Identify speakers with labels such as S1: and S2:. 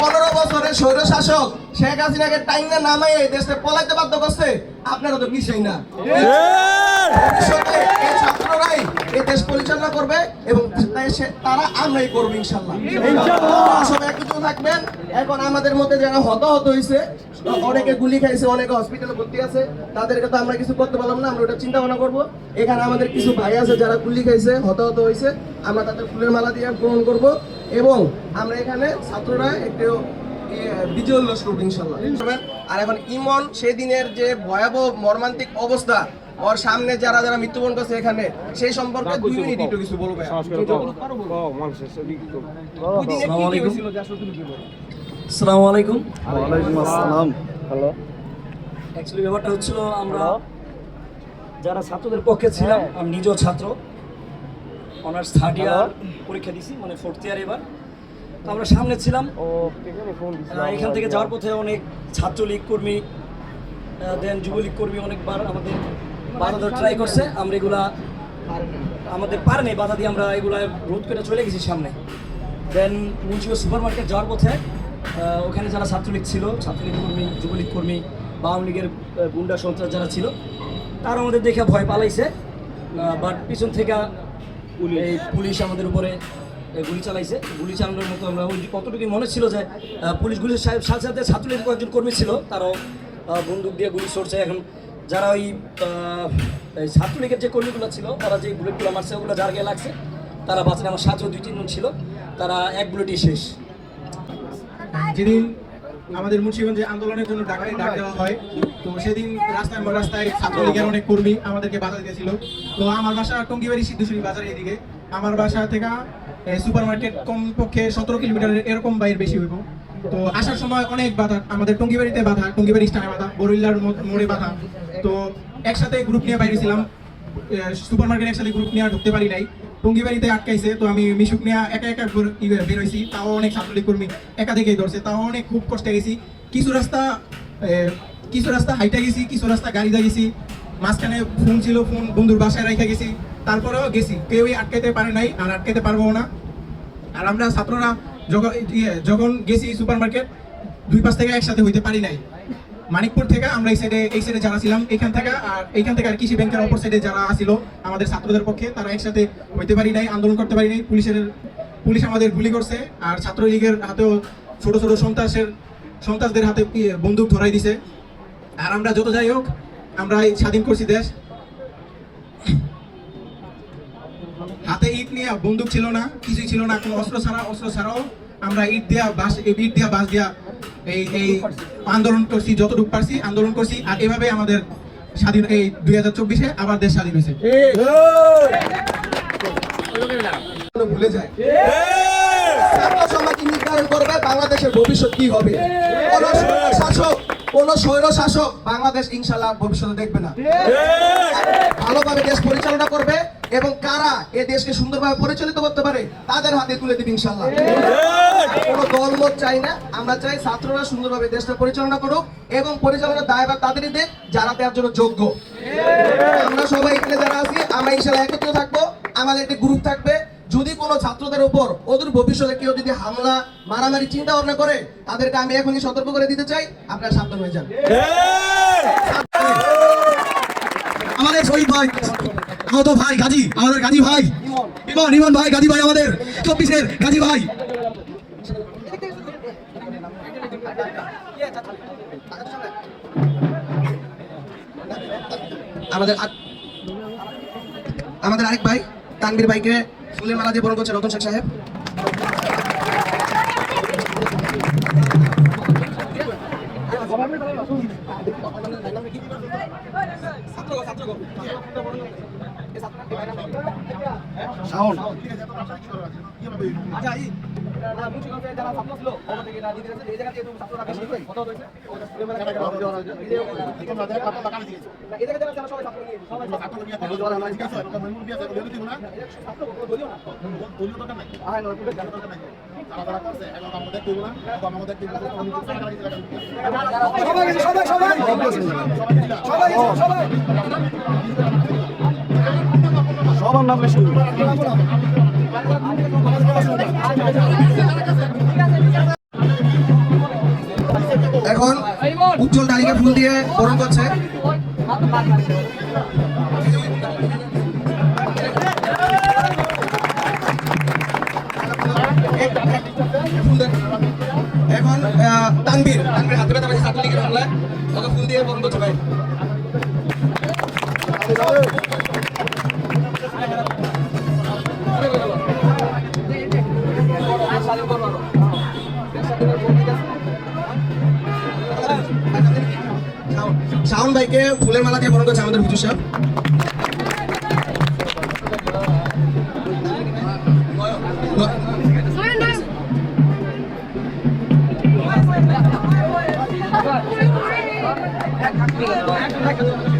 S1: পনেরো বছরের স্বৈর শাসক শেখ হাসিনাকে টাইনা নামাই এই দেশে পলাইতে বাধ্য করছে আপনারা তো কিছুই না। ছাত্ররাই এই দেশ পরিচালনা করবে এবং তারা আমরাই করব ইনশাল্লাহ। সবাই একটু থাকবেন এখন আমাদের মধ্যে যারা হতাহত হয়েছে অনেকে গুলি খাইছে অনেকে হসপিটালে ভর্তি আছে তাদেরকে তো আমরা কিছু করতে পারলাম না আমরা ওটা চিন্তা ভাবনা করব। এখানে আমাদের কিছু ভাই আছে যারা গুলি খাইছে হতাহত হয়েছে আমরা তাদের ফুলের মালা দিয়ে গ্রহণ করব। এবং আমরা এখানে ছাত্ররা একটু বিজয় উল্লাস করব ইনশাল্লাহ। আর এখন ইমন সেদিনের যে ভয়াবহ মর্মান্তিক অবস্থা ওর সামনে যারা যারা মৃত্যুবরণ করছে এখানে সেই সম্পর্কে দুই মিনিট একটু কিছু বলবে?
S2: আসসালামু আলাইকুম। ওয়ালাইকুম আসসালাম। অ্যাকচুয়ালি ব্যাপারটা হচ্ছিল আমরা যারা ছাত্রদের পক্ষে ছিলাম আমি নিজেও ছাত্র। অনার্স থার্ড ইয়ার পরীক্ষা দিছি মানে ফোর্থ ইয়ার এবার। তো আমরা সামনে ছিলাম। এখান থেকে যাওয়ার পথে অনেক ছাত্রলীগ কর্মী দেন যুবলীগ কর্মী অনেকবার আমাদের বাধা দেওয়ার ট্রাই করছে। আমরা এগুলা আমাদের পারে নেই বাধা দিয়ে আমরা এগুলা রোধ করে চলে গেছি সামনে। দেন মুন্সিগঞ্জ সুপার মার্কেট যাওয়ার পথে ওখানে যারা ছাত্রলীগ ছিল ছাত্রলীগ কর্মী যুবলীগ কর্মী বা আওয়ামী লীগের গুন্ডা সন্ত্রাস যারা ছিল তারা আমাদের দেখে ভয় পালাইছে। বাট পিছন থেকে এই পুলিশ আমাদের উপরে গুলি চালাইছে। গুলি চালানোর মতো আমরা ওই কতটুকু মনে ছিল যে পুলিশ গুলির সাথে সাথে সাথে ছাত্রলীগের কয়েকজন কর্মী ছিল তারাও বন্দুক দিয়ে গুলি ছড়ছে। এখন যারা ওই ছাত্রলীগের যে কর্মীগুলো ছিল তারা যে বুলেটগুলো মারছে ওগুলো যার গায়ে লাগছে তারা বাঁচেন আমার সাথে দুই তিনজন ছিল। তারা এক বুলেটই শেষ।
S3: যেদিন আমাদের মুন্সিগঞ্জে আন্দোলনের জন্য ঢাকায় ডাক দেওয়া হয়। তো সেদিন রাস্তায় রাস্তায় ছাত্রলীগের অনেক কর্মী আমাদেরকে বাধা দিয়েছিল। তো আমার বাসা টঙ্গিবাড়ি সিদ্ধেশ্বরী বাজার এদিকে। আমার বাসা থেকে সুপার মার্কেট কমপক্ষে সতেরো কিলোমিটার এরকম বাইর বেশি হইব। তো আসার সময় অনেক বাধা, আমাদের টঙ্গিবাড়িতে বাধা, টঙ্গিবাড়ি স্টানে বাধা বরুল্লার মোড়ে বাধা। তো একসাথে গ্রুপ নিয়ে বাইরে ছিলাম সুপার মার্কেট একসাথে গ্রুপ নিয়ে ঢুকতে পারি নাই। টঙ্গিবাড়িতে আটকাইছে তো আমি মিশুক নিয়ে একা একা বের- ই বের হয়েছি তাও অনেক ছাত্রলীগ কর্মী একা ধরছে তাও অনেক খুব কষ্টে গেছি। কিছু রাস্তা কিছু রাস্তা হাইটা গেছি কিছু রাস্তা গাড়িতে গেছি মাঝখানে ফোন ছিল ফোন বন্ধুর বাসায় রেখে গেছি তারপরেও গেছি। কেউই আটকাইতে পারে নাই আর আটকাইতে পারব না। আর আমরা ছাত্ররা যখন ইয়ে, যখন গেছি সুপার মার্কেট দুই পাশ থেকে একসাথে হইতে পারি নাই। মানিকপুর থেকে আমরা এই সাইডে এই সাইডে যারা ছিলাম, এখান থেকে আর এইখান থেকে আর কৃষি ব্যাংকের অপর সাইডে যারা আসিল, আমাদের ছাত্রদের পক্ষে, তারা একসাথে হইতে পারি নাই, আন্দোলন করতে পারি নাই। পুলিশের, পুলিশ আমাদের গুলি করছে, আর ছাত্রলীগের হাতেও ছোট ছোট সন্ত্রাসের, সন্ত্রাসদের হাতে বন্দুক ধরাই দিছে। আর আমরা যত যাই হোক, আমরা স্বাধীন করছি দেশ। হাতে ইট নিয়ে বন্দুক ছিল না, কিছুই ছিল না, কোনো অস্ত্র ছাড়া, অস্ত্র ছাড়াও আমরা ইট দিয়া বাস ইট দিয়া বাস দিয়া এই এই আন্দোলন করছি যতটুকু পারছি আন্দোলন করছি আর এভাবে আমাদের স্বাধীন এই দুই হাজার চব্বিশে আবার দেশ স্বাধীন হয়েছে।
S1: ভুলে যায়। সমাজ নির্ধারণ করবে বাংলাদেশের ভবিষ্যৎ কি হবে। কোন শাসক কোন স্বৈর শাসক বাংলাদেশ ইনশাল্লাহ ভবিষ্যতে দেখবে না। ভালোভাবে দেশ পরিচালনা করবে। এবং কারা এ দেশকে সুন্দরভাবে পরিচালিত করতে পারে তাদের হাতে তুলে দিবে ইনশাল্লাহ কোনো দলমত চাই না আমরা চাই ছাত্ররা সুন্দরভাবে দেশটা পরিচালনা করুক এবং পরিচালনার দায়ভার তাদেরই দেখ যারা তার জন্য যোগ্য। আমরা সবাই এখানে যারা আছি আমরা ইনশাল্লাহ একত্র থাকব আমাদের একটি গ্রুপ থাকবে। যদি কোনো ছাত্রদের উপর অদূর ভবিষ্যতে কেউ যদি হামলা মারামারি চিন্তা ভাবনা করে তাদেরকে আমি এখনই সতর্ক করে দিতে চাই আপনারা সাবধান হয়ে যান।
S3: আমাদের শহীদ ভাই, আহত ভাই গাজী, আমাদের গাজী ভাই।
S1: ইমন ইমন ভাই, গাজী
S3: ভাই
S1: আমাদের,
S3: চব্বিশের গাজী ভাই।
S1: আমাদের আমাদের আরেক ভাই তানবীর ভাইকে ফুলের মালা দিয়ে বরণ করছে রতন শেখ সাহেব। শাওন আচ্ছা এই যারা ছাত্র ছিল ওখান থেকে রাজনীতি আছে এই জায়গায় যেহেতু ছাত্ররা বেশি কত হয়েছে? এই জায়গায় যারা সবাই ছাত্র নিয়ে সবাই। ছাত্র নিয়ে ছাত্র দলীয় না দলীয় দরকার নাই হ্যাঁ নয় দরকার নাই সবাই সবাই সবাই। সবার নাম
S4: বেশি
S1: উজ্জ্বল দাঁড়িয়ে ফুল দিয়ে বরণ করছে। এখন তানবীর তানবীর হাতে ব্যথা পেয়েছে ছাত্রলীগের ওকে ফুল দিয়ে বরণ করছে ভাই। শাওন ভাইকে ফুলের মালা দিয়ে বরণ করছে আমাদের হুজুর সাহেব Thank you.